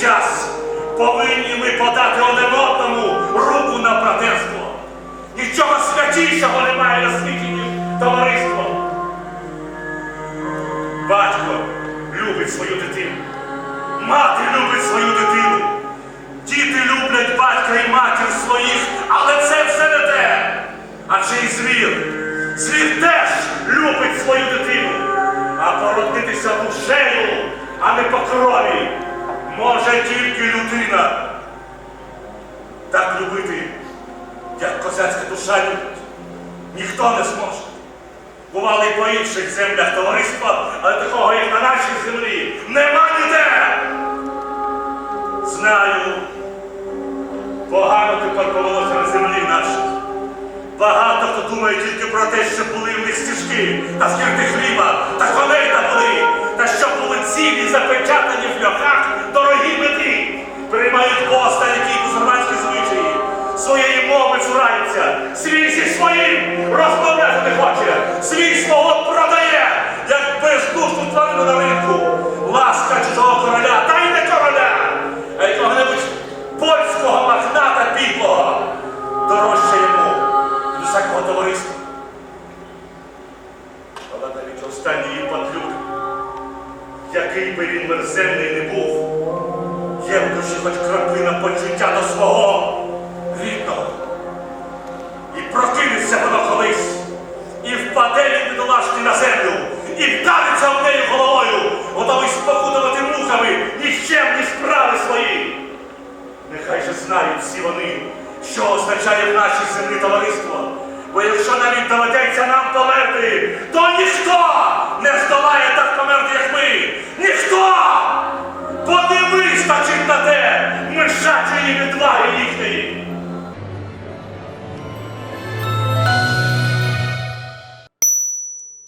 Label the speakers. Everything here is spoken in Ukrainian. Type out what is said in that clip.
Speaker 1: час повинні ми подати один одному руку на братерство. Нічого святішого немає на світі, ніж товариство. Батько любить свою дитину. Мати любить свою дитину. Діти люблять батька і матір своїх, але це все не те. Адже і звір. Звір теж любить свою дитину. А породнитися душею, а крові, може тільки людина. Так любити, як козацька душа любить, ніхто не зможе. Бували по інших землях товариства, але такого, як на нашій землі, нема ніде. Знаю, погано тепер повелося на землі нашій. Багато хто думає тільки про те, що були в них стіжки, та скільки хліба, та коней та були, та що були цілі запечатані в льохах дорогі мети, приймають постать, які мусульманські звичаї, своєї мови цураються, свій зі своїм розмовляти не хоче, свій свого продає, як бездушну тварину на ринку. Ласка чужого короля, та й не короля, а якого-небудь польського магната підлого, дорожче йому від усякого товариства. Але навіть останній падлюк, який би він мерзенний не був, є в душі хоч краплина почуття до свого рідного. І прокинеться воно колись, і впаде він бідолашний на землю, і вдариться в неї головою, готовий спокутувати мухами ніщемні справи свої. Нехай же знають всі вони, що означає в нашій землі товариство. Бо якщо навіть доведеться нам померти,